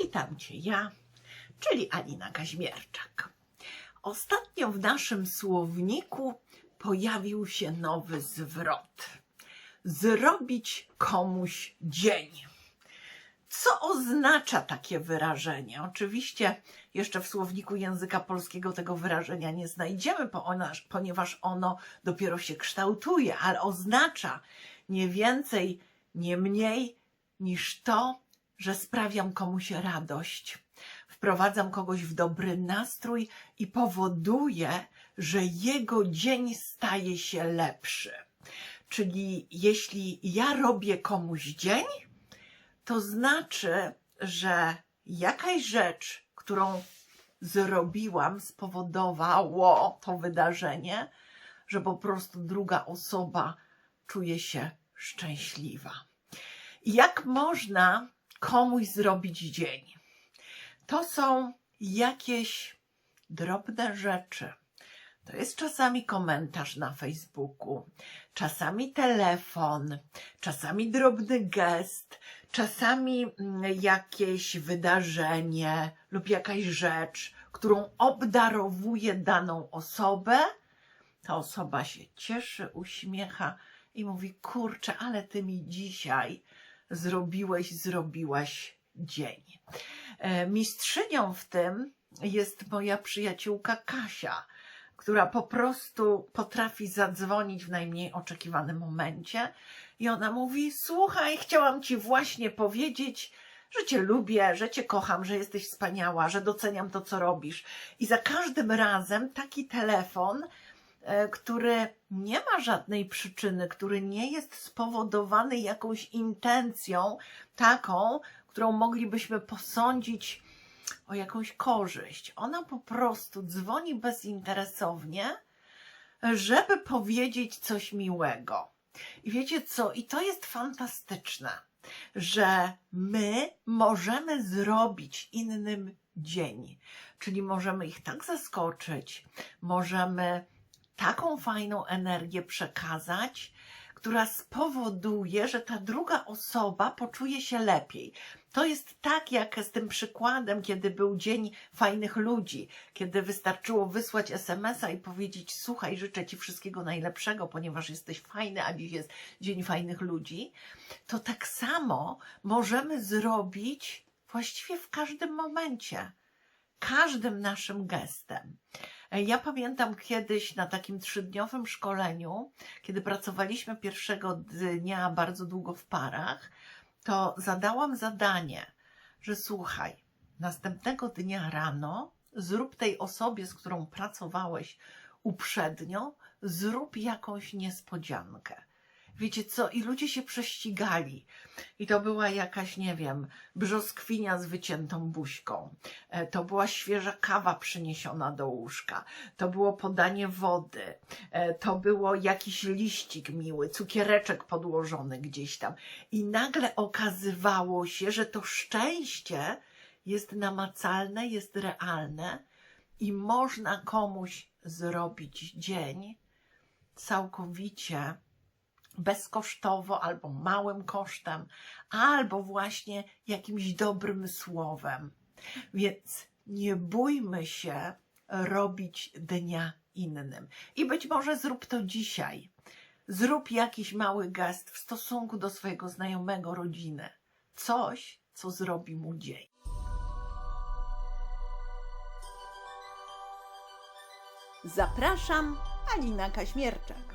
Witam Cię ja, czyli Alina Kaźmierczak. Ostatnio w naszym słowniku pojawił się nowy zwrot. Zrobić komuś dzień. Co oznacza takie wyrażenie? Oczywiście jeszcze w słowniku języka polskiego tego wyrażenia nie znajdziemy, ponieważ- ono dopiero się kształtuje, ale oznacza nie więcej, nie mniej niż to, że sprawiam komuś radość, wprowadzam kogoś w dobry nastrój i powoduję, że jego dzień staje się lepszy. Czyli jeśli ja robię komuś dzień, to znaczy, że jakaś rzecz, którą zrobiłam, spowodowało to wydarzenie, że po prostu druga osoba czuje się szczęśliwa. Jak można komuś zrobić dzień? To są jakieś drobne rzeczy. To jest czasami komentarz na Facebooku, czasami telefon, czasami drobny gest, czasami mm, jakieś wydarzenie lub jakaś rzecz, którą obdarowuje daną osobę. Ta osoba się cieszy, uśmiecha i mówi: Kurczę, ale ty mi dzisiaj zrobiłeś, zrobiłaś dzień. E, Mistrzynią w tym jest moja przyjaciółka Kasia, która po prostu potrafi zadzwonić w najmniej oczekiwanym momencie i ona mówi: Słuchaj, chciałam ci właśnie powiedzieć, że cię lubię, że cię kocham, że jesteś wspaniała, że doceniam to, co robisz. I za każdym razem taki telefon, który nie ma żadnej przyczyny, który nie jest spowodowany jakąś intencją taką, którą moglibyśmy posądzić o jakąś korzyść. Ona po prostu dzwoni bezinteresownie, żeby powiedzieć coś miłego. I wiecie co? I to jest fantastyczne, że my możemy zrobić innym dzień. Czyli możemy ich tak zaskoczyć, możemy taką fajną energię przekazać, która spowoduje, że ta druga osoba poczuje się lepiej. To jest tak jak z tym przykładem, kiedy był Dzień Fajnych Ludzi, kiedy wystarczyło wysłać SMS-a i powiedzieć: Słuchaj, życzę Ci wszystkiego najlepszego, ponieważ jesteś fajny, a dziś jest Dzień Fajnych Ludzi. To tak samo możemy zrobić właściwie w każdym momencie, każdym naszym gestem. Ja pamiętam kiedyś na takim trzydniowym szkoleniu, kiedy pracowaliśmy pierwszego dnia bardzo długo w parach, to zadałam zadanie, że słuchaj, następnego dnia rano zrób tej osobie, z którą pracowałeś uprzednio, zrób jakąś niespodziankę. Wiecie co? I ludzie się prześcigali. I to była jakaś, nie wiem, brzoskwinia z wyciętą buźką. E, To była świeża kawa przyniesiona do łóżka. To było podanie wody. E, To było jakiś liścik miły, cukiereczek podłożony gdzieś tam. I nagle okazywało się, że to szczęście jest namacalne, jest realne i można komuś zrobić dzień całkowicie bezkosztowo albo małym kosztem, albo właśnie jakimś dobrym słowem. Więc nie bójmy się robić dnia innym. I być może zrób to dzisiaj. Zrób jakiś mały gest w stosunku do swojego znajomego, rodziny. Coś, co zrobi mu dzień. Zapraszam, Alina Kaśmierczak.